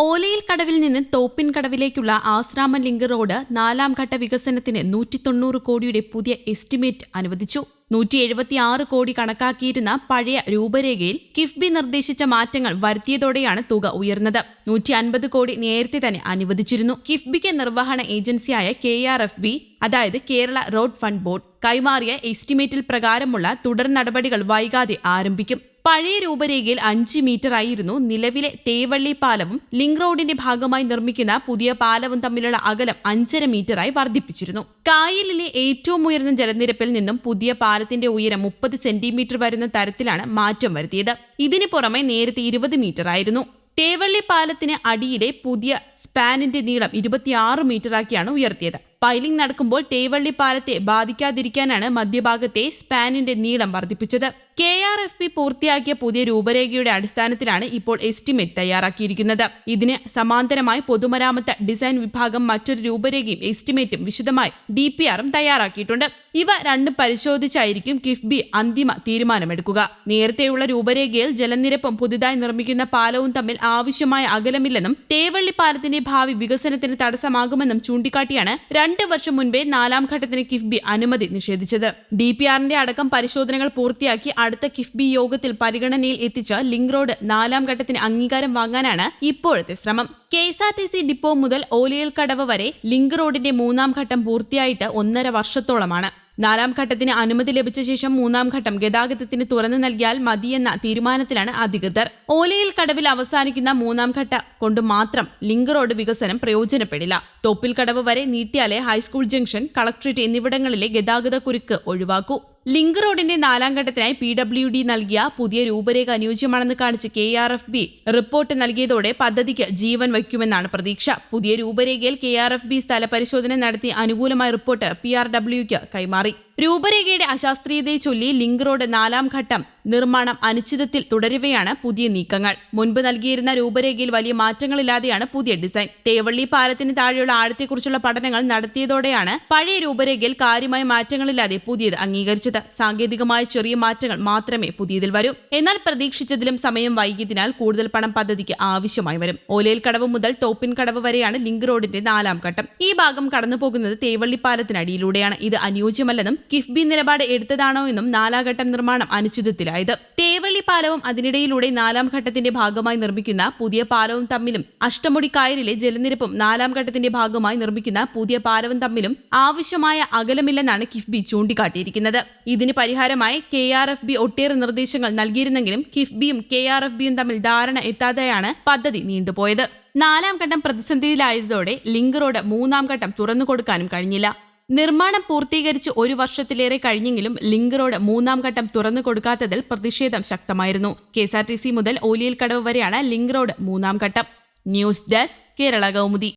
ഓലയിൽ കടവിൽ നിന്ന് തോപ്പിൻ കടവിലേക്കുള്ള ആശ്രാമ link road നാലാം ഘട്ട വികസനത്തിന് നൂറ്റി തൊണ്ണൂറ് കോടിയുടെ പുതിയ എസ്റ്റിമേറ്റ് അനുവദിച്ചു. നൂറ്റി എഴുപത്തി ആറ് കോടി കണക്കാക്കിയിരുന്ന പഴയ രൂപരേഖയിൽ കിഫ്ബി നിർദ്ദേശിച്ച മാറ്റങ്ങൾ വരുത്തിയതോടെയാണ് തുക ഉയർന്നത്. നൂറ്റി അൻപത് കോടി നേരത്തെ തന്നെ അനുവദിച്ചിരുന്നു. കിഫ്ബിക്ക് നിർവഹണ ഏജൻസിയായ കെ ആർ എഫ് ബി അതായത് കേരള റോഡ് ഫണ്ട് ബോർഡ് കൈമാറിയ എസ്റ്റിമേറ്റിൽ പ്രകാരമുള്ള തുടർ നടപടികൾ വൈകാതെ ആരംഭിക്കും. പഴയ രൂപരേഖയിൽ അഞ്ച് മീറ്റർ ആയിരുന്നു. നിലവിലെ തേവള്ളി പാലവും ലിങ്ക് റോഡിന്റെ ഭാഗമായി നിർമ്മിക്കുന്ന പുതിയ പാലവും തമ്മിലുള്ള അകലം അഞ്ചര മീറ്ററായി വർദ്ധിപ്പിച്ചിരുന്നു. കായലിലെ ഏറ്റവും ഉയർന്ന ജലനിരപ്പിൽ നിന്നും പുതിയ പാലത്തിന്റെ ഉയരം മുപ്പത് സെന്റിമീറ്റർ വരുന്ന തരത്തിലാണ് മാറ്റം വരുത്തിയത്. ഇതിനു പുറമെ നേരത്തെ ഇരുപത് മീറ്റർ ആയിരുന്നു. തേവള്ളി പാലത്തിന് അടിയിലെ പുതിയ സ്പാനിന്റെ നീളം ഇരുപത്തിയാറ് മീറ്ററാക്കിയാണ് ഉയർത്തിയത്. പൈലിംഗ് നടക്കുമ്പോൾ തേവള്ളി പാലത്തെ ബാധിക്കാതിരിക്കാനാണ് മധ്യഭാഗത്തെ സ്പാനിന്റെ നീളം വർദ്ധിപ്പിച്ചത്. കെ ആർ എഫ് പി പൂർത്തിയാക്കിയ പുതിയ രൂപരേഖയുടെ അടിസ്ഥാനത്തിലാണ് ഇപ്പോൾ എസ്റ്റിമേറ്റ് തയ്യാറാക്കിയിരിക്കുന്നത്. ഇതിന് സമാന്തരമായി പൊതുമരാമത്ത് ഡിസൈൻ വിഭാഗം മറ്റൊരു രൂപരേഖയും എസ്റ്റിമേറ്റും വിശദമായി ഡി പി ആറും തയ്യാറാക്കിയിട്ടുണ്ട്. ഇവ രണ്ടും പരിശോധിച്ചായിരിക്കും കിഫ്ബി അന്തിമ തീരുമാനമെടുക്കുക. നേരത്തെയുള്ള രൂപരേഖയിൽ ജലനിരപ്പും പുതുതായി നിർമ്മിക്കുന്ന പാലവും തമ്മിൽ ആവശ്യമായ അകലമില്ലെന്നും തേവള്ളി പാലത്തിന്റെ ഭാവി വികസനത്തിന് തടസ്സമാകുമെന്നും ചൂണ്ടിക്കാട്ടിയാണ് രണ്ട് വർഷം മുൻപേ നാലാം ഘട്ടത്തിന് കിഫ്ബി അനുമതി നിഷേധിച്ചത്. ഡി പി ആറിന്റെ അടക്കം പരിശോധനകൾ പൂർത്തിയാക്കി അടുത്ത കിഫ്ബി യോഗത്തിൽ പരിഗണനയിൽ എത്തിച്ച ലിങ്ക് റോഡ് നാലാം ഘട്ടത്തിന് അംഗീകാരം വാങ്ങാനാണ് ഇപ്പോഴത്തെ ശ്രമം. K S R T C depot മുതൽ ഓലിയൽ കടവ് വരെ ലിങ്ക് റോഡിന്റെ മൂന്നാം ഘട്ടം പൂർത്തിയായിട്ട് ഒന്നര വർഷത്തോളമാണ്. നാലാം ഘട്ടത്തിന് അനുമതി ലഭിച്ച ശേഷം മൂന്നാം ഘട്ടം ഗതാഗതത്തിന് തുറന്നു നൽകിയാൽ മതിയെന്ന തീരുമാനത്തിലാണ് അധികൃതർ. ഓലയിൽ കടവിൽ അവസാനിക്കുന്ന മൂന്നാം ഘട്ട കൊണ്ട് മാത്രം ലിങ്ക് റോഡ് വികസനം പ്രയോജനപ്പെടില്ല. തോപ്പിൽ കടവ് വരെ നീട്ടിയാലേ ഹൈസ്കൂൾ ജംഗ്ഷൻ കളക്ട്രേറ്റ് എന്നിവിടങ്ങളിലെ ഗതാഗത കുരുക്ക് ഒഴിവാക്കൂ. ലിങ്ക് റോഡിന്റെ നാലാം ഘട്ടത്തിനായി പി ഡബ്ല്യു ഡി നൽകിയ പുതിയ രൂപരേഖ അനുയോജ്യമാണെന്ന് കാണിച്ച് K R F B report നൽകിയതോടെ പദ്ധതിക്ക് ജീവൻ വയ്ക്കുമെന്നാണ് പ്രതീക്ഷ. പുതിയ രൂപരേഖയിൽ കെ ആർ എഫ് ബി സ്ഥല പരിശോധന നടത്തി അനുകൂലമായ റിപ്പോർട്ട് പി ആർ ഡബ്ല്യുക്ക് കൈമാറി. രൂപരേഖയുടെ അശാസ്ത്രീയതയെ ചൊല്ലി ലിങ്ക് റോഡ് നാലാം ഘട്ടം നിർമ്മാണം അനിശ്ചിതത്തിൽ തുടരുകയാണ് പുതിയ നീക്കങ്ങൾ. മുൻപ് നൽകിയിരുന്ന രൂപരേഖയിൽ വലിയ മാറ്റങ്ങളില്ലാതെയാണ് പുതിയ ഡിസൈൻ. തേവള്ളി പാലത്തിന് താഴെയുള്ള ആഴത്തെക്കുറിച്ചുള്ള പഠനങ്ങൾ നടത്തിയതോടെയാണ് പഴയ രൂപരേഖയിൽ കാര്യമായ മാറ്റങ്ങളില്ലാതെ പുതിയത് അംഗീകരിച്ചത്. സാങ്കേതികമായ ചെറിയ മാറ്റങ്ങൾ മാത്രമേ പുതിയതിൽ വരൂ. എന്നാൽ പ്രതീക്ഷിച്ചതിലും സമയം വൈകിയതിനാൽ കൂടുതൽ പണം പദ്ധതിക്ക് ആവശ്യമായി വരും. ഓലയിൽ കടവ് മുതൽ ടോപ്പിൻ കടവ് വരെയാണ് ലിങ്ക് റോഡിന്റെ നാലാം ഘട്ടം. ഈ ഭാഗം കടന്നുപോകുന്നത് തേവള്ളി പാലത്തിനടിയിലൂടെയാണ്. ഇത് അനുയോജ്യമല്ലെന്നും കിഫ്ബി നിലപാട് എടുത്തതാണോ എന്നും നാലാഘട്ടം നിർമ്മാണം അനിശ്ചിതത്തിലായത്. തേവള്ളി പാലവും അതിനിടയിലൂടെ നാലാം ഘട്ടത്തിന്റെ ഭാഗമായി നിർമ്മിക്കുന്ന പുതിയ പാലവും തമ്മിലും അഷ്ടമുടി കായലിലെ ജലനിരപ്പും നാലാം ഘട്ടത്തിന്റെ ഭാഗമായി നിർമ്മിക്കുന്ന പുതിയ പാലവും തമ്മിലും ആവശ്യമായ അകലമില്ലെന്നാണ് കിഫ്ബി ചൂണ്ടിക്കാട്ടിയിരിക്കുന്നത്. ഇതിന് പരിഹാരമായി കെ ആർ എഫ് ബി ഒട്ടേറെ നിർദ്ദേശങ്ങൾ നൽകിയിരുന്നെങ്കിലും കിഫ്ബിയും കെ ആർ എഫ് ബിയും തമ്മിൽ ധാരണ എത്താതെയാണ് പദ്ധതി നീണ്ടുപോയത്. നാലാം ഘട്ടം പ്രതിസന്ധിയിലായതോടെ ലിങ്ക് റോഡ് മൂന്നാം ഘട്ടം തുറന്നു കൊടുക്കാനും കഴിഞ്ഞില്ല. നിർമ്മാണം പൂർത്തീകരിച്ച് ഒരു വർഷത്തിലേറെ കഴിഞ്ഞെങ്കിലും ലിങ്ക് റോഡ് മൂന്നാം ഘട്ടം തുറന്നു കൊടുക്കാത്തതിൽ പ്രതിഷേധം ശക്തമായിരുന്നു. K S R T C മുതൽ ഓലിയൽ കടവ് വരെയാണ് ലിങ്ക് റോഡ് മൂന്നാം ഘട്ടം. News desk Kerala Kaumudi.